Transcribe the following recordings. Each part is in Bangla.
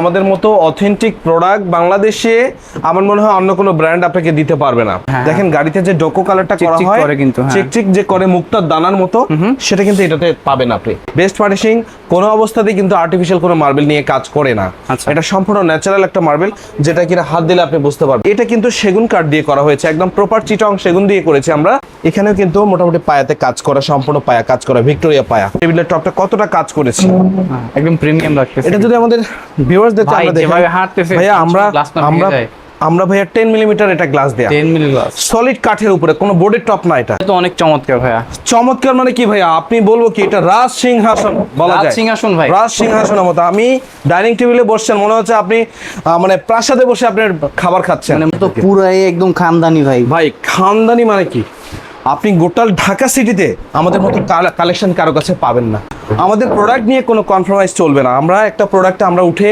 আমাদের মতো অথেন্টিক প্রোডাক্ট বাংলাদেশে আমার মনে হয় অন্য কোনো ব্র্যান্ড আপনাকে দিতে পারবে না। হ্যাঁ। দেখেন গাড়িতে যে ডোকো কালারটা করা হয় কিন্তু, হ্যাঁ। চিকচিক যে করে মুক্তার দানার মতো সেটা কিন্তু এটাতে পাবেন আপনি। বেস্ট ফার্নিশিং কোনো অবস্থাতেই কিন্তু আর্টিফিশিয়াল কোনো মার্বেল নিয়ে কাজ করে না। আচ্ছা। এটা সম্পূর্ণ ন্যাচারাল একটা মার্বেল যেটা কিনা হাত দিলে আপনি বুঝতে পারবেন। এটা কিন্তু সেগুন কাঠ দিয়ে করা হয়েছে একদম প্রপার চিটং সেগুন দিয়ে করেছি আমরা। এখানেও কিন্তু মোটামুটি পায়াতে কাজ করা সম্পূর্ণ পায়া কাজ করা ভিক্টোরিয়া পায়া। টেবিলের টপটা কতটা কাজ করেছি? হ্যাঁ, একদম প্রিমিয়াম লাগতেছে এটা যদি আমাদের ভিউয়ার্সদের আমরা যেভাবে হাঁটতেছে, ভাইয়া আমরা আমরা আমরা ভাইয়া 10 মিলিমিটার এটা গ্লাস দেয়া। 10 মিলি গ্লাস সলিড কাঠের উপরে কোনো বোর্ডের টপ না এটা। তো অনেক চমৎকার ভাইয়া। চমৎকার মানে কি ভাইয়া? আপনি বলব কি এটা রাজ সিংহাসন বলা রাজ যায়। সিংহাসন ভাই। রাজ সিংহাসনের মতো। আমি ডাইনিং টেবিলে বসছেন মনে হচ্ছে আপনি মানে প্রাসাদে বসে আপনার খাবার খাচ্ছেন। মানে তো পুরাই একদম খানদানি ভাই। ভাই খানদানি মানে কি? আপনি গোটাল ঢাকা সিটিতে আমাদের মতো কালেকশন কারও কাছে পাবেন না। আমাদের প্রোডাক্ট নিয়ে কোনো কনফার্মাইজ চলবে না। আমরা একটা প্রোডাক্ট আমরা উঠে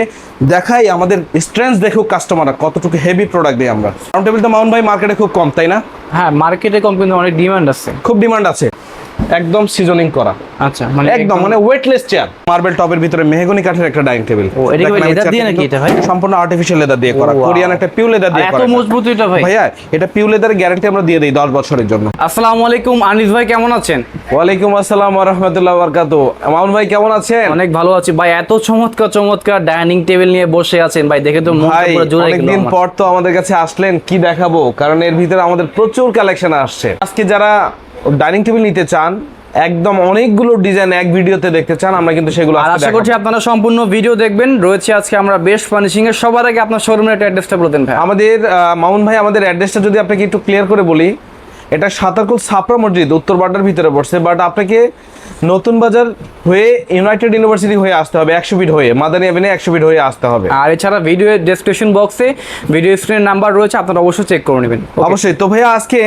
দেখাই আমাদের স্ট্রেন্থ দেখো কাস্টমাররা কতটুকু হেভি প্রোডাক্ট দিই আমরা। রাউন্ড টেবিল তো মাউন্ট ভাই মার্কেটে খুব কম তাই না? হ্যাঁ মার্কেটে কম কিন্তু অনেক ডিমান্ড আছে। খুব ডিমান্ড আছে। একদম সিজনিং করা। আচ্ছা মানে একদম মানে ওয়েটলেস চেয়ার মার্বেল টপের ভিতরে মেহগনি কাঠের একটা ডাইনিং টেবিল ও, এটা কি leather দিয়ে নাকি এটা ভাই? সম্পূর্ণ আর্টিফিশিয়াল লেদার দিয়ে করা। কোরিয়ান একটা পিউ লেদার দিয়ে করা এটা। মজবুত এটা ভাই? ভাইয়া এটা পিউ লেদারের গ্যারান্টি আমরা দিয়ে দিই 10 বছরের জন্য। আসসালামু আলাইকুম আনিস ভাই কেমন আছেন? ওয়ালাইকুম আসসালাম ওয়া রাহমাতুল্লাহি ওয়া বারাকাতু। মামুন ভাই কেমন আছেন? অনেক ভালো আছি। ভাই এত চমৎকার চমৎকার ডাইনিং টেবিল নিয়ে বসে আছেন। ভাই দেখে তো ভাই পুরো জুড়ে গেল অনেকদিন পর তো আমাদের কাছে আসলেন কি দেখাবো? কারণ এর ভিতরে আমাদের প্রচুর কালেকশন আসছে। আজকে যারা ডাইনিং টেবিল নিতে চান একদম অনেকগুলো ডিজাইন এক ভিডিওতে দেখতে চান আমরা কিন্তু সেগুলো আর আশা করছি আপনারা সম্পূর্ণ ভিডিও দেখবেন। রয়েছে আজকে আমরা বেস্ট ফার্নিশিং এর। সবার আগে আপনার শোরুমের একটা অ্যাড্রেসটা বলে দেন ভাই। আমাদের মামুন ভাই আমাদের অ্যাড্রেসটা যদি আপনাকে একটু ক্লিয়ার করে বলি এটা সাতারকুল ছাপড়া মসজিদ উত্তর বাড্ডার ভিতরে পড়ছে বাট আপনাকে নতুন বাজার হয়ে ইউনাইটেড ইউনিভার্সিটি হয়ে আসতে হবে একশো ফিট হয়ে মাদানী অ্যাভিনে একশো ফিট হয়ে আসতে হবে। আর এছাড়া ভিডিও ডেসক্রিপশন বক্সে ভিডিও স্ক্রিনের নাম্বার রয়েছে আপনারা অবশ্যই চেক করে নেবেন। অবশ্যই। তো ভাইয়া আজকে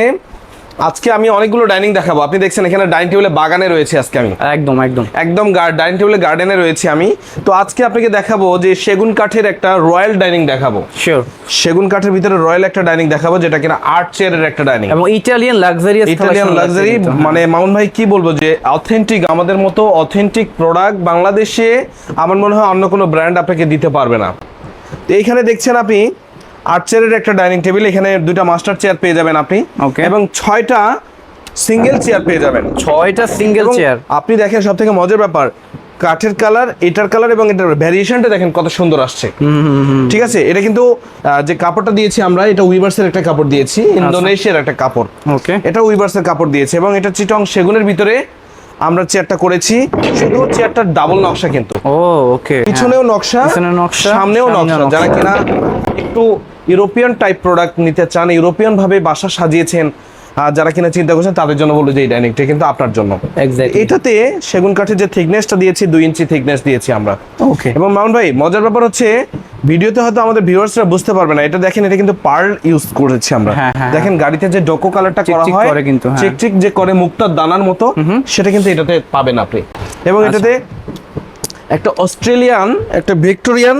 আজকে আমি অনেকগুলো ডাইনিং দেখাবো। আপনি দেখছেন এখানে ডাইনিং টেবিলে বাগানে রয়েছে আজকে আমি। একদম একদম। একদম ডাইনিং টেবিলে গার্ডেনে রয়েছে আমি। তো আজকে আপনাকে দেখাবো যে সেগুন কাঠের একটা রয়্যাল ডাইনিং দেখাবো। শিওর সেগুন কাঠের ভিতরে রয়্যাল একটা ডাইনিং দেখাবো যেটা কিনা আর্ট চেয়ারের একটা ডাইনিং। এবং ইটালিয়ান লাক্সারিয়াস ইটালিয়ান লাক্সারি মানে মামুন ভাই কি বলব যে অথেন্টিক আমাদের মতো অথেন্টিক প্রোডাক্ট বাংলাদেশে আমার মনে হয় অন্য কোনো ব্র্যান্ড আপনাকে দিতে পারবে না। তো এইখানে দেখছেন আপনি আট চেয়ারের একটা ডাইনিং টেবিল এখানে দুইটা মাস্টার চেয়ার পেয়ে যাবেন আপনি। Okay. এবং ছয়টা সিঙ্গেল চেয়ার পেয়ে যাবেন। ছয়টা সিঙ্গেল চেয়ার। আপনি দেখেন সব থেকে মজার ব্যাপার কাঠের কালার এটার কালার এবং এটার ভ্যারিয়েশনটা দেখেন কত সুন্দর আসছে। ঠিক আছে? এটা কিন্তু যে কাপড়টা দিয়েছি আমরা এটা উইভার্সের একটা কাপড় দিয়েছি ইন্দোনেশিয়ার একটা কাপড়। ওকে এটা উইভার্সের কাপড় দিয়েছে এবং এটা চিটং সেগুনের ভিতরে আমরা চেয়ারটা করেছি। শুধু চেয়ারটা ডাবল নকশা কিন্তু। ও ওকে পিছনেও নকশা পিছনেও নকশা, সামনেও নকশা। যারা কিনা একটু ইউরোপিয়ান টাইপ প্রোডাক্ট নিতে চান ইউরোপিয়ান ভাবে বাসা সাজিয়েছেন যারা কিনা চিন্তা করছেন তাদের জন্য বলব যে এই ডাইনিংটা কিন্তু আপনার জন্য। এটাতে সেগুন কাঠের যে থিকনেসটা দিয়েছি দুই ইঞ্চি থিকনেস দিয়েছি আমরা। ওকে এবং মাউন্ট ভাই মজার ব্যাপার হচ্ছে ভিডিওতে হয়তো আমাদের ভিউয়ার্সরা বুঝতে পারবে না এটা দেখেন এটা কিন্তু পার্ল ইউজ করেছি আমরা। হ্যাঁ, হ্যাঁ, দেখেন গাড়িতে যে ডোকো কালারটা করা হয় করে কিন্তু, হ্যাঁ। চিকচিক যে করে মুক্তার দানার মতো সেটা কিন্তু এটাতে পাবেন আপনি। এবং আচ্ছা। এটাতে একটা অস্ট্রেলিয়ান একটা ভিক্টোরিয়ান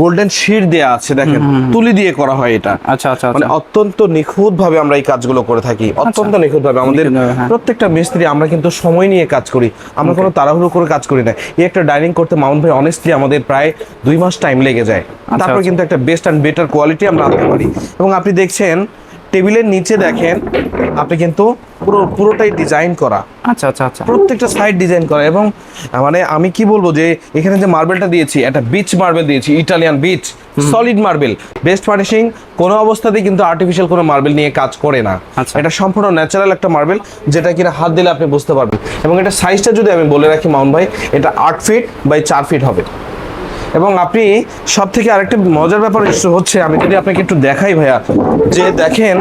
গোল্ডেন শির দেয়া আছে দেখেন তুলি দিয়ে করা হয় এটা। আচ্ছা আচ্ছা মানে আচ্ছা। অত্যন্ত নিখুঁত ভাবে আমরা এই কাজগুলো করে থাকি অত্যন্ত নিখুঁত ভাবে আমাদের হ্যাঁ। প্রত্যেকটা মিস্ত্রি আমরা কিন্তু সময় নিয়ে কাজ করি আমরা কোনো তাড়াহুড়ো করে কাজ করি না। এই একটা ডাইনিং করতে মাউন্ট ভাই অনেস্টলি আমাদের প্রায় দুই মাস টাইম লেগে যায়। তারপর আচ্ছা। কিন্তু একটা বেস্ট অ্যান্ড বেটার কোয়ালিটি আমরা আনতে পারি। এবং আপনি দেখছেন টেবিলের নিচে দেখেন আপনি কিন্তু পুরো পুরোটাই ডিজাইন করা। আচ্ছা আচ্ছা আচ্ছা। প্রত্যেকটা সাইড ডিজাইন করা এবং মানে আমি কি বলব যে এখানে যে মার্বেলটা দিয়েছি একটা বিচ মার্বেল দিয়েছি Italian beach solid marble best furnishing কোনো অবস্থাতেই কিন্তু আর্টিফিশিয়াল কোনো মার্বেল নিয়ে কাজ করে না। আচ্ছা। এটা সম্পূর্ণ ন্যাচারাল একটা মার্বেল যেটা কিনা হাত দিলে আপনি বুঝতে পারবেন। এবং এটা সাইজটা যদি আমি বলে রাখি মাউন্ট ভাই এটা আট ফিট বাই চার ফিট হবে। এবং আপনি সব থেকে আরেকটা মজার ব্যাপার হচ্ছে আমি যদি আপনাকে একটু দেখাই ভাইয়া যে দেখেন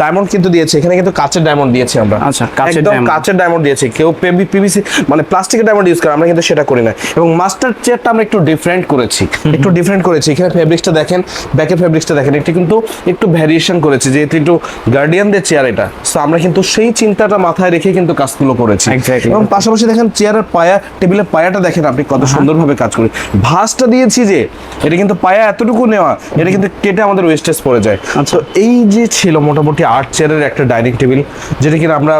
ডায়মন্ড কিন্তু দিয়েছে এখানে কিন্তু কাঁচের ডায়মন্ড দিয়েছি আমরা। আচ্ছা, একদম কাঁচের ডায়মন্ড দিয়েছি। কেউ পিভিসি মানে প্লাস্টিকের ডায়মন্ড ইউজ করে আমরা কিন্তু সেটা করি না। এবং মাস্টার চেয়ারটা আমরা একটু ডিফারেন্ট করেছি। একটু ডিফারেন্ট করেছি। এখানে ফেব্রিক্সটা দেখেন ব্যাকের ফেব্রিক্সটা দেখেন এটা কিন্তু একটু ভ্যারিয়েশন করেছি যেহেতু একটু গার্ডিয়ানদের চেয়ার এটা। সো আমরা কিন্তু সেই চিন্তাটা মাথায় রেখে কিন্তু কাজগুলো করেছি. এবং পাশাপাশি দেখেন চেয়ারের পায়া টেবিলের পায়াটা দেখেন আপনি কত সুন্দরভাবে কাজ করি ভাঁজটা দিয়েছি যে এটা কিন্তু পায়া এতটুকু নেওয়া এটা কিন্তু কেটে আমাদের ওয়েস্টেজ পড়ে যায় আচ্ছা। তো এই যে ছিল মোটামুটি আট চেয়ারের একটা ডাইনিং টেবিল যেটা কিনা আমরা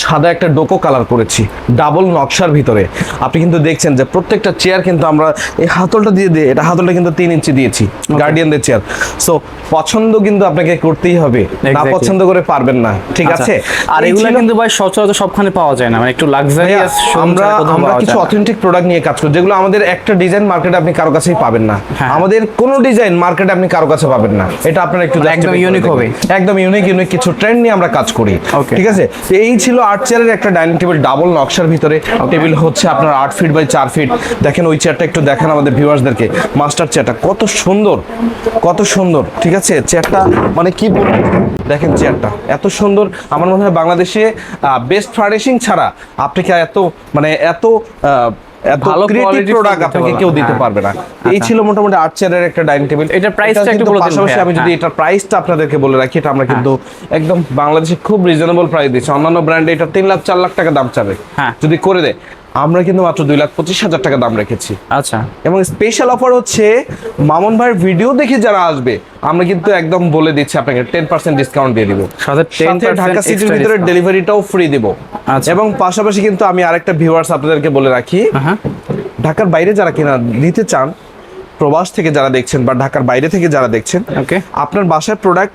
সাদা একটা ডোকো কালার করেছি ডাবল নকশার ভিতরে। আপনি কিন্তু দেখছেন যে প্রত্যেকটা চেয়ার কিন্তু আমরা এই হাতলটা দিয়ে দিয়ে এটা হাতলটা কিন্তু তিন ইঞ্চি দিয়েছি গার্ডিয়ানদের চেয়ার সো পছন্দ কিন্তু আপনাকে করতেই হবে না পছন্দ করে পারবেন না ঠিক আচ্ছা, আছে? আর এগুলো কিন্তু ভাই সচরাচর সবখানে পাওয়া যায় না মানে একটু লাক্সারিয়াস আমরা আমরা কিছু অথেন্টিক প্রোডাক্ট নিয়ে কাজ করি যেগুলো আমাদের একটা ডিজাইন মার্কেটে আপনি কারও কাছেই পাবেন না। হ্যাঁ। আমাদের কোনো ডিজাইন মার্কেটে আপনি কারও কাছে পাবেন না। এটা আপনার একটু একদম দেখবেন। হবে। একদম ইউনিক ইউনিক কিছু ট্রেন্ড নিয়ে আমরা কাজ করি. ঠিক আছে? এই ছিল আট চেয়ারের একটা ডাইনিং টেবিল, ডাবল নকশার ভিতরে। টেবিল হচ্ছে আপনার আট ফিট বাই চার ফিট দেখেন ওই চেয়ারটা একটু দেখেন আমাদের ভিউয়ার্সদেরকে। মাস্টার চেয়ারটা কত সুন্দর কত সুন্দর, ঠিক আছে? চেয়ারটা মানে কি বলব? দেখেন চেয়ারটা এত সুন্দর। আমার মনে হয় বাংলাদেশে বেস্ট ফার্নিশিং ছাড়া আপনি কি এত মানে এত ভালো ক্রিয়েটিভ quality প্রোডাক্ট আপনাকে কেউ দিতে হ্যাঁ। পারবে না। এই আচ্ছা। ছিল মোটামুটি আট চেয়ারের একটা ডাইনিং টেবিল এটা প্রাইসটা একটু বলে পাশাপাশি আমি যদি এটা প্রাইসটা আপনাদেরকে বলে রাখি এটা আমরা কিন্তু একদম বাংলাদেশে খুব রিজনেবল প্রাইস দিচ্ছি। অন্যান্য ব্র্যান্ডে এটা তিন লাখ চার লাখ টাকা দাম চাবে। হ্যাঁ। যদি করে দেয়। আমরা কিন্তু মাত্র দুই লাখ পঁচিশ হাজার টাকা দাম রেখেছি। আচ্ছা। এবং স্পেশাল অফার হচ্ছে মামুন ভাইয়ের ভিডিও দেখে যারা আসবে আমরা কিন্তু একদম বলে দিচ্ছি আপনাকে টেন পার্সেন্ট ডিসকাউন্ট দিয়ে দিব। সাথে সাথে 10% ঢাকা সিটির ভিতরে ডেলিভারিটাও ফ্রি দিব। আচ্ছা। এবং পাশাপাশি কিন্তু আমি আরেকটা ভিউয়ার্স আপনাদেরকে বলে রাখি ঢাকার বাইরে যারা কিনা নিতে চান প্রবাস থেকে যারা দেখছেন বা ঢাকার বাইরে থেকে যারা দেখছেন ওকে আপনার বাসায় প্রোডাক্ট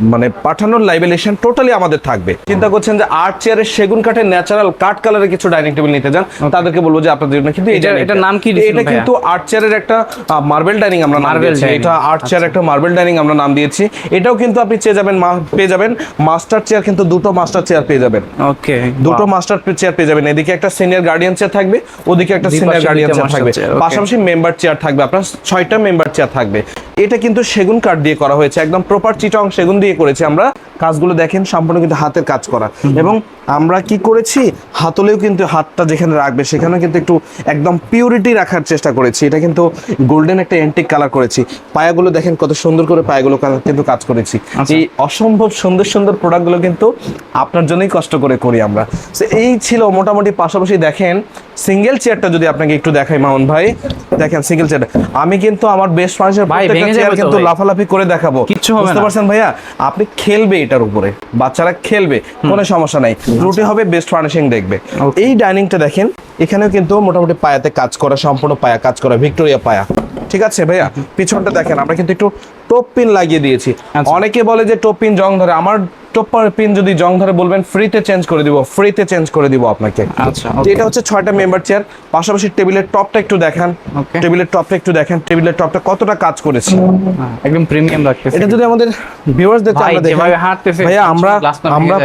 মানে পাঠানোর লাইভেলেশন টোটালি আমাদের থাকবে। চিন্তা করছেন যে আর্ট চেয়ারের সেগুন কাঠের ন্যাচারাল কাঠ কালারের কিছু ডাইনিং টেবিল নিতে যান তাদেরকে বলব যে আপনাদের জন্য কিন্তু এটা- dining এটার টা- নাম কি এটা কিন্তু আর্ট চেয়ারের একটা মার্বেল ডাইনিং আমরা নাম দিয়েছি। এটা আর্ট চেয়ার একটা মার্বেল ডাইনিং আমরা নাম দিয়েছি। এটাও কিন্তু আপনি চেয়ে যাবেন পেয়ে যাবেন। মাস্টার চেয়ার কিন্তু দুটো মাস্টার চেয়ার পেয়ে যাবেন। ওকে দুটো মাস্টার চেয়ার পেয়ে যাবেন। এদিকে একটা সিনিয়র গার্ডিয়ান চেয়ার থাকবে ওদিকে একটা সিনিয়র গার্ডিয়ান চেয়ার থাকবে। পাশাপাশি মেম্বার চেয়ার থাকবে। আপনার ছয়টা মেম্বার চেয়ার থাকবে। এটা কিন্তু সেগুন কাঠ দিয়ে করা হয়েছে। একদম প্রপার চিটং সেগুন দিয়ে করেছি। আমরা কাজগুলো দেখেন সম্পূর্ণ কিন্তু হাতের কাজ করা। এবং আমরা কি করেছি? হাতলেও কিন্তু হাতটা যেখানে রাখবে সেখানে কিন্তু একটু একদম পিউরিটি রাখার চেষ্টা করেছি। এটা কিন্তু গোল্ডেন একটা এন্টিক কালার করেছি। পায়াগুলো দেখেন কত সুন্দর করে পায়াগুলো কিন্তু কাজ করেছি। আচ্ছা। এই অসম্ভব সুন্দর সুন্দর প্রোডাক্টগুলো কিন্তু আপনার জন্যই কষ্ট করে করি আমরা। এই ছিল মোটামুটি পাশাপাশি দেখেন সিঙ্গেল চেয়ারটা যদি আপনাকে একটু দেখাই মামুন ভাই। দেখেন সিঙ্গেল চেয়ার আমি কিন্তু আমার চেয়ার তো কিন্তু লাফালাফি করে দেখাবো। বুঝতে। পারছেন ভাইয়া? আপনি খেলবে এটার উপরে। বাচ্চারা খেলবে কোনো সমস্যা নাই। রুটে হবে বেস্ট ফার্নিশিং দেখবে. এই ডাইনিংটা দেখেন এখানেও কিন্তু মোটামুটি পায়াতে কাজ করা সম্পূর্ণ পায়া কাজ করা ভিক্টোরিয়া পায়া। ঠিক আছে ভাইয়া? পিছনটা দেখেন আমরা কিন্তু একটু টপ পিন লাগিয়ে দিয়েছি। আচ্ছা। অনেকে বলে যে টপ পিন জং ধরে আমার টপ পিন যদি জং ধরে বলবেন ফ্রিতে চেঞ্জ করে দিব ফ্রিতে চেঞ্জ করে দিব আপনাকে। আচ্ছা, এটা হচ্ছে ছয়টা মেম্বার চেয়ার পাশাপাশি টেবিলের টপটা একটু দেখান। টেবিলের টপটা একটু দেখেন টেবিলের টপটা কতটা কাজ করেছে। একদম প্রিমিয়াম লাগতেছে। এটা যদি আমাদের ভিউয়ার্সদের আমরা ভাইয়া আমরা আমরা।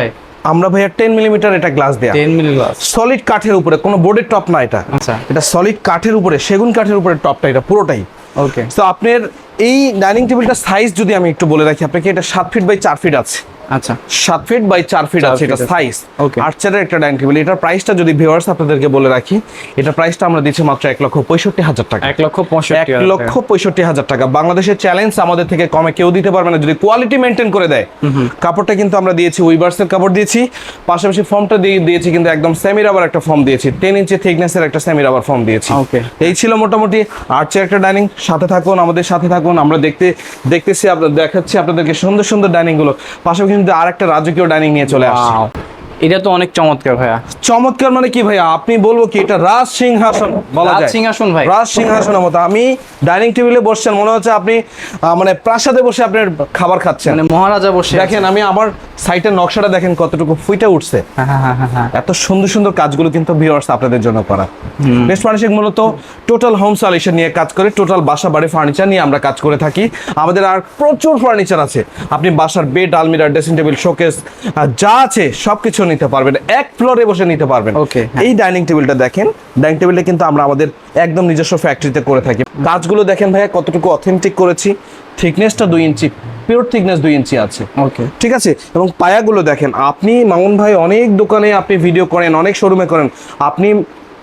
আমরা ভাইয়া টেন মিলিমিটার এটা গ্লাস দেয়া। টেন মিলি গ্লাস সলিড কাঠের উপরে কোনো বোর্ডের টপ না এটা। আচ্ছা। এটা সলিড কাঠের উপরে সেগুন কাঠের উপরে টপটা এটা পুরোটাই। ওকে তো আপনার এই ডাইনিং টেবিলটা সাইজ যদি আমি একটু বলে রাখি আপনাকে এটা সাত ফিট বাই চার ফিট আছে। আচ্ছা। সাত ফিট বাই চার ফিট আছে এটা। সাইজ. আর্চারের একটা ডাইনিং টেবিল এটার প্রাইসটা যদি ভিউয়ার্স আপনাদেরকে বলে রাখি এটা প্রাইসটা আমরা দিচ্ছি মাত্র এক লক্ষ পঁয়ষট্টি হাজার টাকা। এক লক্ষ পঁয়ষট্টি এক লক্ষ পঁয়ষট্টি হাজার টাকা। বাংলাদেশের চ্যালেঞ্জ আমাদের থেকে কমে কেউ দিতে পারবে না। যদি কোয়ালিটি মেনটেন করে দেয় কাপড়টা কিন্তু আমরা দিয়েছি উইভার্সের কাপড় দিয়েছি। পাশাপাশি ফর্মটা দিয়ে দিয়েছি কিন্তু একদম সেমি রাবার একটা ফর্ম দিয়েছি। টেন ইঞ্চি থিকনেসের একটা সেমি রাবার ফর্ম দিয়েছি. এই ছিল মোটামুটি আর্চের একটা ডাইনিং সাথে থাকুন আমাদের সাথে থাকুন। আমরা দেখতে, দেখতেছি, আপনার দেখাচ্ছি আপনাদেরকে সুন্দর সুন্দর ডাইনিংগুলো পাশাপাশি কিন্তু আর একটা রাজকীয় ডাইনিং নিয়ে চলে আসছে. এটা তো অনেক চমৎকার ভাইয়া। চমৎকার মানে কি ভাইয়া? আপনি বলব কি এটা রাজ সিংহাসন বলা যায়। সিংহাসন ভাই। রাজ সিংহাসনের মতো। আমি ডাইনিং টেবিলে বসছেন মনে হচ্ছে আপনি মানে প্রাসাদে বসে আপনার খাবার খাচ্ছেন। মানে মহারাজা বসে দেখেন আমি আমার সাইটের নকশাটা দেখেন কতটুকু ফুইটা উঠছে। হ্যাঁ হ্যাঁ হ্যাঁ এত সুন্দর সুন্দর কাজগুলো কিন্তু ভিউয়ার্স আপনাদের জন্য করা। বেস্ট ফার্নিশিং মূলত টোটাল হোম সলিউশন নিয়ে কাজ করে টোটাল বাসা বাড়ি ফার্নিচার নিয়ে আমরা কাজ করে থাকি। আমাদের আর প্রচুর ফার্নিচার আছে। আপনি বাসার বেড আলমিরা ড্রেসিং টেবিল শোকেস যা আছে সবকিছু নিতে পারবেন এক ফ্লোরে বসে নিতে পারবেন। Okay, হ্যাঁ। এই ডাইনিং টেবিলটা দেখেন ডাইনিং টেবিলটা কিন্তু আমরা আমাদের একদম নিজস্ব ফ্যাক্টরিতে করে থাকি। কাজগুলো দেখেন ভাইয়া কতটুকু অথেন্টিক করেছি। থিকনেসটা দুই ইঞ্চি পিওর থিকনেস দুই ইঞ্চি আছে। ওকে ঠিক আছে? এবং পায়াগুলো দেখেন আপনি মামুন ভাই অনেক দোকানে আপনি ভিডিও করেন অনেক শোরুমে করেন। আপনি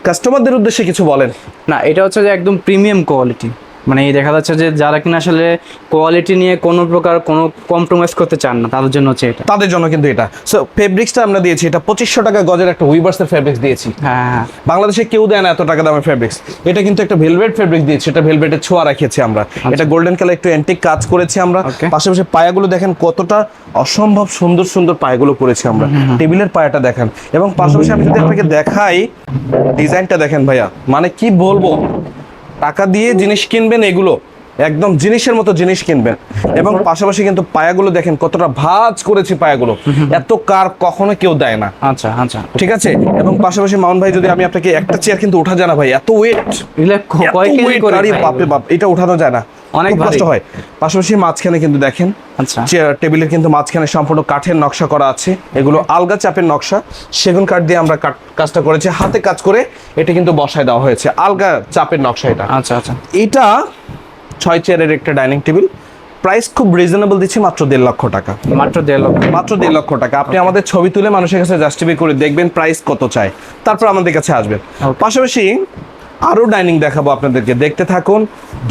কাস্টমারদের উদ্দেশ্যে কিছু বলেন। না এটা হচ্ছে যে একদম প্রিমিয়াম কোয়ালিটি মানে দেখা যাচ্ছে যে যারা কিনা আসলে কোয়ালিটি নিয়ে কোনো প্রকার কোনো কম্প্রোমাইজ করতে চান না তাদের জন্য হচ্ছে এটা। তাদের জন্য কিন্তু এটা। সো ফেব্রিক্সটা আমরা দিয়েছি এটা পঁচিশশো টাকা গজের একটা উইভার্সের ফেব্রিক্স দিয়েছি। হ্যাঁ হ্যাঁ। বাংলাদেশে কেউ দেয় না এত টাকা দামের ফেব্রিক্স এটা কিন্তু একটা ভেলভেট ফেব্রিক দিয়েছি এটা ভেলভেটের ছোঁয়া রাখিয়েছি আমরা। এটা গোল্ডেন কালার একটু অ্যান্টিক কাজ করেছি আমরা. পাশাপাশি পায়াগুলো দেখেন কতটা অসম্ভব সুন্দর সুন্দর পায়াগুলো করেছি আমরা। টেবিলের পায়াটা দেখেন। এবং পাশাপাশি আমি যদি আপনাকে দেখাই ডিজাইনটা দেখেন ভাইয়া। মানে কি বলব? টাকা দিয়ে জিনিস কিনবেন এগুলো। একদম জিনিসের মতো জিনিস কিনবেন। এবং পাশাপাশি কিন্তু পায়াগুলো দেখেন কতটা ভাজ করেছি পায়াগুলো। এত কার কখনো কেউ দেয় না। আচ্ছা আচ্ছা। ঠিক আছে? এবং পাশাপাশি মাউন ভাই যদি আমি আপনাকে একটা চেয়ার কিন্তু ওঠা যায় না ভাই এত ওয়েট এগুলো কয় কেজি করে? বাপরে বাপ এটা ওঠানো যায় না। অনেক কষ্ট। হয়। পাশাপাশি মাঝখানে কিন্তু দেখেন আচ্ছা। চেয়ার টেবিলের কিন্তু মাঝখানে সম্পূর্ণ কাঠের নকশা করা আছে। এগুলো আলগা চাপের নকশা। সেগুন কাঠ দিয়ে আমরা কাজটা করেছি। হাতে কাজ করে এটা কিন্তু বসায় দেওয়া হয়েছে। আলগা চাপের নকশা এটা। আচ্ছা আচ্ছা। এটা ছয় চেয়ারের একটা ডাইনিং টেবিল। প্রাইস খুব রিজনেবল দিচ্ছি মাত্র দেড় লক্ষ টাকা। মাত্র দেড় লক্ষ। মাত্র দেড় লক্ষ টাকা। আপনি আমাদের ছবি তুলে মানুষের কাছে জাস্টিফাই করে দেখবেন প্রাইস কত চাই তারপর আমাদের কাছে আসবেন। পাশাপাশি আরও ডাইনিং দেখাবো আপনাদেরকে। দেখতে থাকুন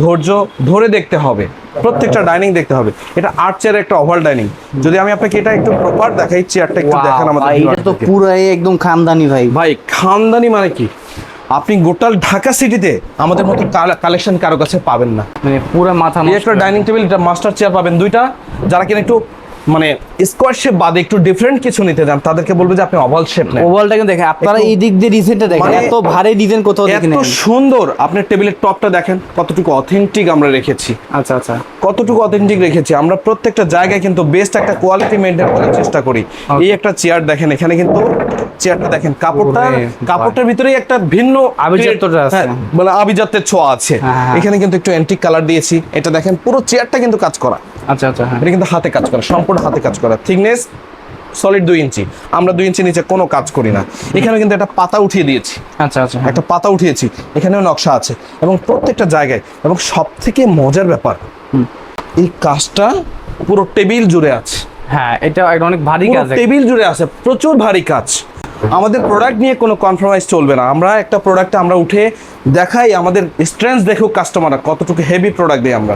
ধৈর্য ধরে দেখতে হবে। প্রত্যেকটা ডাইনিং দেখতে হবে। এটা আট চেয়ারের একটা ওভার ডাইনিং যদি আমি আপনাকে এটা একটু প্রপার দেখাই চেয়ারটা একটু দেখান আমাদের ভাই, এটা তো। পুরাই একদম খামদানি ভাই। ভাই খানদানি মানে কি? আপনি গোটাল ঢাকা সিটিতে আমাদের মতো কালেকশন কারও কাছে পাবেন না। মানে পুরো মাথা একটা ডাইনিং টেবিল এটা মাস্টার চেয়ার পাবেন দুইটা। যারা কিনা একটু মানে স্কোয়ার শেপ বাদে একটু ডিফারেন্ট কিছু নিতে চান তাদেরকে বলবে যে আপনি অভাল শেপ নেন। ওভালটা কিন্তু দেখেন আপনারা এই দিক দিয়ে ডিজাইনটা দেখেন মানে এত ভারী ডিজাইন কোথাও দেখেন এত সুন্দর আপনার টেবিলের টপটা দেখেন কতটুকু অথেন্টিক আমরা রেখেছি। আচ্ছা আচ্ছা। কতটুকু অথেন্টিক রেখেছি আমরা প্রত্যেকটা জায়গায় কিন্তু বেস্ট একটা কোয়ালিটি মেনটেন করার চেষ্টা করি। এই একটা চেয়ার দেখেন এখানে কিন্তু চেয়ারটা দেখেন কাপড়টা কাপড়টার ভিতরেই একটা ভিন্ন আভিজাত্যটা আছে। হ্যাঁ, মানে আভিজাত্যের ছোঁয়া আছে। হ্যাঁ, হ্যাঁ। এখানে কিন্তু একটু অ্যান্টিক কালার দিয়েছি এটা দেখেন পুরো চেয়ারটা কিন্তু কাজ করা। আচ্ছা আচ্ছা হ্যাঁ। এটা কিন্তু হাতে কাজ করা সম্পূর্ণ হাতে কাজ করা। থিকনেস সলিড দুই ইঞ্চি। আমরা দুই ইঞ্চি নিচে কোনো কাজ করি না। এখানে কিন্তু একটা পাতা উঠিয়ে দিয়েছি। আচ্ছা আচ্ছা হ্যাঁ। একটা পাতা উঠিয়েছি। এখানেও নকশা আছে। এবং প্রত্যেকটা জায়গায় এবং সব থেকে মজার ব্যাপার এই কাজটা পুরো টেবিল জুড়ে আছে। হ্যাঁ এটা এটা অনেক ভারী কাজ। টেবিল জুড়ে আছে। প্রচুর ভারী কাজ। আমাদের প্রোডাক্ট নিয়ে কোনো কনফার্মাইজ চলবে না। আমরা একটা প্রোডাক্ট আমরা উঠে দেখাই আমাদের স্ট্রেংথ দেখুক কাস্টমাররা কতটুকু হেভি প্রোডাক্ট দিই আমরা.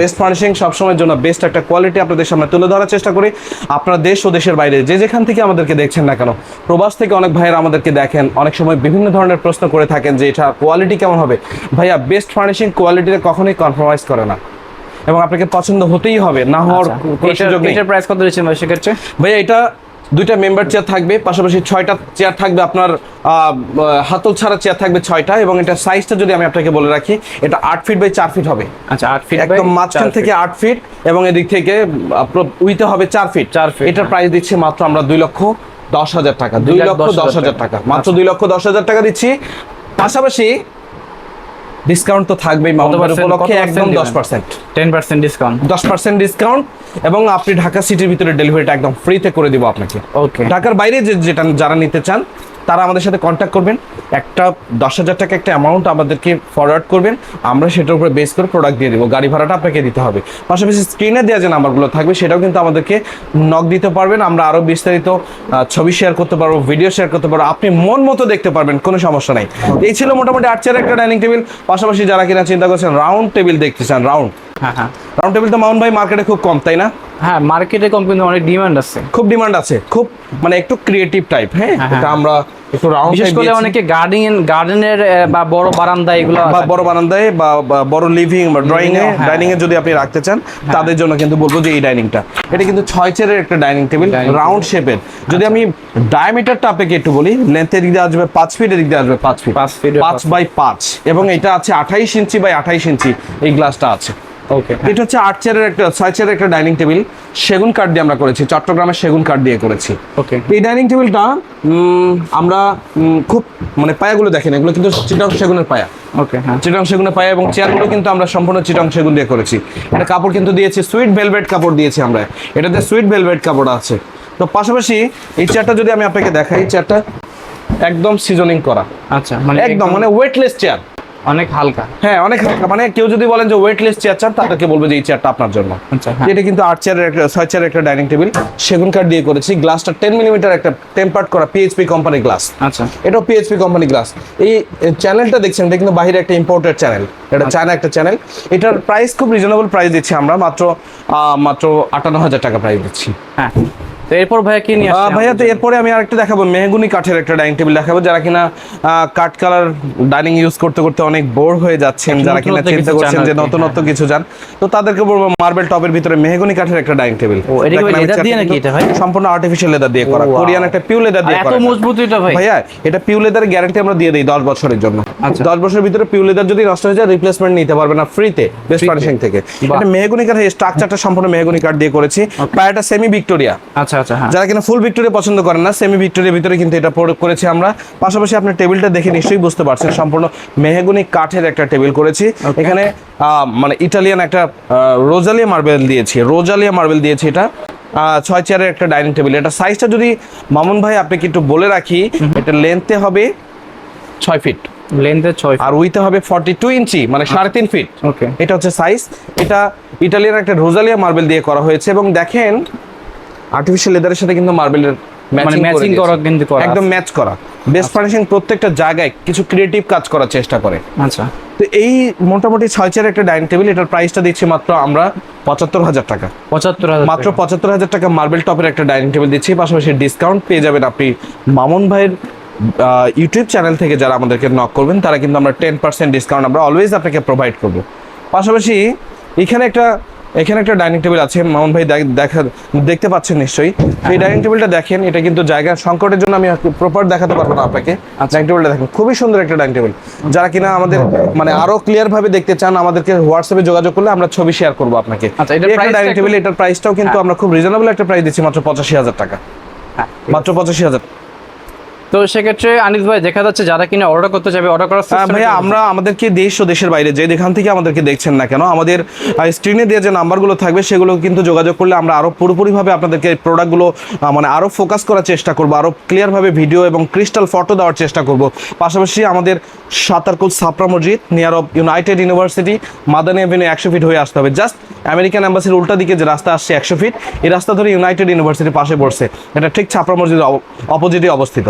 বেস্ট ফার্নিশিং সবসময়ের জন্য বেস্ট একটা কোয়ালিটি আপনাদের সামনে তুলে ধরার চেষ্টা করি। আপনারা দেশ ও দেশের বাইরে যে যেখান থেকে আমাদেরকে দেখছেন না কেন প্রবাস থেকে অনেক ভাইয়েরা আমাদেরকে দেখেন অনেক সময় বিভিন্ন ধরনের প্রশ্ন করে থাকেন যে এটা কোয়ালিটি কেমন হবে। ভাইয়া বেস্ট ফার্নিশিং কোয়ালিটিতে কখনোই কনফার্মাইজ করে না। এবং আপনাকে পছন্দ হতেই হবে না হওয়ার আচ্ছা, কোনো সুযোগ নেই। এটার প্রাইস কত দিচ্ছেন ভাই সেক্ষেত্রে? ভাইয়া এটা দুইটা মেম্বার চেয়ার থাকবে পাশাপাশি ছয়টা চেয়ার থাকবে আপনার হাতল ছাড়া চেয়ার থাকবে ছয়টা এবং এটা সাইজটা যদি আমি আপনাকে বলে রাখি এটা আট ফিট বাই চার ফিট হবে আচ্ছা আট ফিট একদম মাঝখান থেকে আট ফিট এবং এদিক থেকে উইতে হবে চার ফিট চার ফিট এটার হ্যাঁ। প্রাইস দিচ্ছি মাত্র আমরা দুই লক্ষ দশ হাজার টাকা দুই লক্ষ দশ হাজার। টাকা মাত্র আচ্ছা। দুই লক্ষ দশ হাজার টাকা দিচ্ছি পাশাপাশি ডিসকাউন্ট তো থাকবেই মাউন্টের উপলক্ষে একদম percent দশ দিবেন? পার্সেন্ট টেন পার্সেন্ট ডিসকাউন্ট দশ পার্সেন্ট ডিসকাউন্ট এবং আপনি ঢাকা সিটির ভিতরে ডেলিভারিটা একদম ফ্রিতে করে দিব আপনাকে। ওকে ঢাকার বাইরে যে যেটা যারা নিতে চান তারা আমাদের সাথে কন্ট্যাক্ট করবেন। একটা দশ হাজার টাকা একটা অ্যামাউন্ট আমাদেরকে ফরওয়ার্ড করবেন। আমরা সেটার উপরে বেস করে প্রোডাক্ট দিয়ে দেবো। গাড়ি ভাড়াটা আপনাকে দিতে হবে। পাশাপাশি স্ক্রিনে দেওয়া যে নাম্বারগুলো থাকবে, সেটাও কিন্তু আমাদেরকে নক দিতে পারবেন। আমরা আরও বিস্তারিত ছবি শেয়ার করতে পারব ভিডিও শেয়ার করতে পারব। আপনি মন মতো দেখতে পারবেন, কোনো সমস্যা নাই। এই ছিল মোটামুটি আট চেয়ার একটা ডাইনিং টেবিল পাশাপাশি যারা কিনা চিন্তা করছেন রাউন্ড টেবিল দেখতে চান রাউন্ড হ্যাঁ হ্যাঁ। রাউন্ড টেবিল তো মাউন্ট ভাই মার্কেটে খুব কম তাই না? হ্যাঁ মার্কেটে কম কিন্তু অনেক ডিমান্ড আছে। খুব ডিমান্ড আছে খুব মানে একটু ক্রিয়েটিভ টাইপ হ্যাঁ? হ্যাঁ, এটা হ্যাঁ। আমরা একটু রাউন্ড বিশেষ করে অনেকে গার্ডেন গার্ডেনের বা বড় বারান্দা এগুলো বা বড় বারান্দায় বা বড় লিভিং বা ড্রয়িং এ হ্যাঁ। ডাইনিং এ যদি আপনি রাখতে চান তাদের জন্য কিন্তু বলব যে এই ডাইনিংটা এটা কিন্তু ছয় চেয়ারের একটা ডাইনিং টেবিল। রাউন্ড শেপের যদি আমি ডায়ামিটারটা আপনাকে একটু বলি লেন্থের দিক দিয়ে আসবে পাঁচ ফিট এদিক দিয়ে আসবে পাঁচ ফিট পাঁচ ফিট পাঁচ বাই পাঁচ। এবং এটা আছে আঠাইশ ইঞ্চি বাই আঠাইশ ইঞ্চি এই গ্লাসটা আছে। ওকে এটা হচ্ছে আট চেয়ারের একটা ছয় চেয়ারের একটা ডাইনিং টেবিল। সেগুন কাঠ দিয়ে আমরা করেছি চট্টগ্রামের সেগুন কাঠ দিয়ে করেছি। ওকে এই ডাইনিং টেবিলটা আমরা খুব মানে পায়াগুলো দেখেন এগুলো কিন্তু চিটং সেগুনের পায়া। ওকে হ্যাঁ। চিটং সেগুনের পায়া এবং চেয়ারগুলো কিন্তু আমরা সম্পূর্ণ চিটং সেগুন দিয়ে করেছি। এটা কাপড় কিন্তু দিয়েছি সুইট ভেলভেট কাপড় দিয়েছি আমরা। এটাতে সুইট ভেলভেট কাপড় আছে। তো পাশাপাশি এই চেয়ারটা যদি আমি আপনাকে দেখাই চেয়ারটা একদম সিজনিং করা। আচ্ছা মানে একদম মানে ওয়েটলেস চেয়ার। অনেক হালকা। হ্যাঁ অনেক হালকা। মানে কেউ যদি বলেন যে ওয়েটলেস চেয়ার চান তাদেরকে বলবে যে এই চেয়ারটা আপনার জন্য। আচ্ছা হ্যাঁ। এটা কিন্তু আট চেয়ারের একটা ছয় চেয়ারের একটা ডাইনিং টেবিল সেগুন কাঠ দিয়ে করেছি। গ্লাসটা টেন মিলিমিটার একটা টেম্পার্ড করা P H P company glass আচ্ছা। এটাও পিএইচপি কোম্পানি গ্লাস এই চ্যানেলটা দেখছেন এটা কিন্তু বাইরে একটা ইম্পোর্টেড চ্যানেল এটা চায়না একটা চ্যানেল এটার প্রাইস খুব রিজনেবল প্রাইস দিচ্ছি আমরা। মাত্র মাত্র আটান্ন হাজার টাকা প্রাইস দিচ্ছি। হ্যাঁ। তো এরপর ভাইয়া কি নিয়ে ভাইয়া তো এরপরে আমি আরেকটা দেখাবো। মেহগুনি কাঠের একটা ডাইনিং টেবিল দেখাবো যারা কিনা কাঠ কালার ডাইনিং ইউজ করতে করতে অনেক বোর হয়ে যাচ্ছেন যারা কিনা চিন্তা করছেন যে নতুনত্ব কিছু চান। তো তাদেরকে বলব মার্বেল টপের ভিতরে মেহগুনি কাঠের একটা ডাইনিং টেবিল। ও, এটা কি leather দিয়ে নাকি এটা ভাই? সম্পূর্ণ আর্টিফিশিয়াল লেদার দিয়ে করা। কোরিয়ান একটা পিউ লেদার দিয়ে করা। মজবুত এটা ভাই? ভাইয়া এটা পিউ লেদারের গ্যারান্টি আমরা দিয়ে দিই দশ বছরের জন্য। আচ্ছা। দশ বছরের ভিতরে পিউ লেদার যদি নষ্ট হয়ে যায় রিপ্লেসমেন্ট নিতে পারবে না ফ্রিতে বেস্ট ফার্নিশিং থেকে। এটা মেহগুনি কাঠের স্ট্রাকচারটা সম্পূর্ণ মেহগুনি কাঠ দিয়ে করেছি। পায়াটা সেমি ভিক্টোরিয়া আচ্ছা। আচ্ছা হ্যাঁ। যারা কিনা ফুল ভিক্টোরিয়া পছন্দ করেন না সেমি ভিক্টোরিয়ার ভিতরে কিন্তু এটা প্রয়োগ করেছি আমরা। পাশাপাশি আপনার টেবিলটা দেখে নিশ্চয়ই বুঝতে পারছেন সম্পূর্ণ মেহগুনি কাঠের একটা টেবিল করেছি। এখানে মানে ইটালিয়ান একটা রোজালিয়া মার্বেল দিয়েছি রোজালিয়া মার্বেল দিয়েছি এটা। ছয় চেয়ারের একটা ডাইনিং টেবিল এটা সাইজটা যদি মামুন ভাই আপনাকে একটু বলে রাখি এটা লেন্থে হবে ছয় ফিট লেন্থে ছয় আর হবে ফর্টি টু ইঞ্চি মানে সাড়ে তিন ফিট ওকে এটা হচ্ছে সাইজ এটা ইটালিয়ান একটা রোজালিয়া মার্বেল দিয়ে করা হয়েছে এবং দেখেন আর্টিফিশিয়াল লেদারের সাথে কিন্তু মার্বেলের মানে matching করা কিন্তু করা একদম ম্যাচ করা। বেস্ট ফার্নিশিং প্রত্যেকটা জায়গায় কিছু ক্রিয়েটিভ কাজ করার চেষ্টা করে। আচ্ছা। তো এই মোটামুটি ছয় চেয়ার একটা ডাইনিং টেবিল এটার প্রাইসটা দিচ্ছি মাত্র আমরা পঁচাত্তর হাজার টাকা। পঁচাত্তর হাজার মাত্র পঁচাত্তর হাজার টাকা মার্বেল টপের একটা ডাইনিং টেবিল দিচ্ছি। পাশাপাশি ডিসকাউন্ট পেয়ে যাবেন আপনি মামুন ভাইয়ের ইউটিউব চ্যানেল থেকে যারা আমাদেরকে নক করবেন তারা কিন্তু আমরা টেন পার্সেন্ট ডিসকাউন্ট আমরা অলওয়েজ আপনাকে প্রোভাইড করব। পাশাপাশি এখানে একটা এখানে একটা ডাইনিং টেবিল আছে মামুন ভাই দেখা দেখতে পাচ্ছেন নিশ্চয়ই। এই ডাইনিং টেবিলটা দেখেন এটা কিন্তু জায়গা সংকটের জন্য আমি প্রপার দেখাতে পারব না আপনাকে। ডাইনিং টেবিলটা দেখেন খুবই সুন্দর একটা ডাইনিং টেবিল। যারা কিনা আমাদের মানে আরও ক্লিয়ার ভাবে দেখতে চান আমাদেরকে হোয়াটসঅ্যাপে যোগাযোগ করলে আমরা ছবি শেয়ার করব আপনাকে। আচ্ছা, একটা ডাইনিং টেবিল এটার প্রাইসটাও কিন্তু আমরা খুব রিজনেবল একটা প্রাইস দিচ্ছি মাত্র পঁচাশি হাজার টাকা। হ্যাঁ মাত্র পঁচাশি হাজার। তো সেক্ষেত্রে আনিস ভাই দেখা যাচ্ছে যারা কিনা অর্ডার করতে চাইবে অর্ডার করার হ্যাঁ, system ভাইয়া আমরা আমাদেরকে দেশ ও দেশের বাইরে যে যেখান থেকে আমাদেরকে দেখছেন না কেন আমাদের স্ক্রিনে দিয়ে যে নাম্বারগুলো থাকবে সেগুলো কিন্তু যোগাযোগ করলে আমরা আরও পুরোপুরিভাবে আপনাদেরকে প্রোডাক্টগুলো মানে আরও ফোকাস করার চেষ্টা করব আরও ক্লিয়ারভাবে ভিডিও এবং ক্রিস্টাল ফটো দেওয়ার চেষ্টা করব। পাশাপাশি আমাদের সাতারকুল সাপরা মসজিদ near of United University Madani avenue একশো ফিট হয়ে আসতে হবে। জাস্ট আমেরিকান অ্যাম্বাসির উল্টা দিকে যে রাস্তা আসছে একশো ফিট এই রাস্তা ধরে ইউনাইটেড ইউনিভার্সিটির পাশে পড়ছে। এটা ঠিক ছাপরা মসজিদের অপোজিটে অবস্থিত।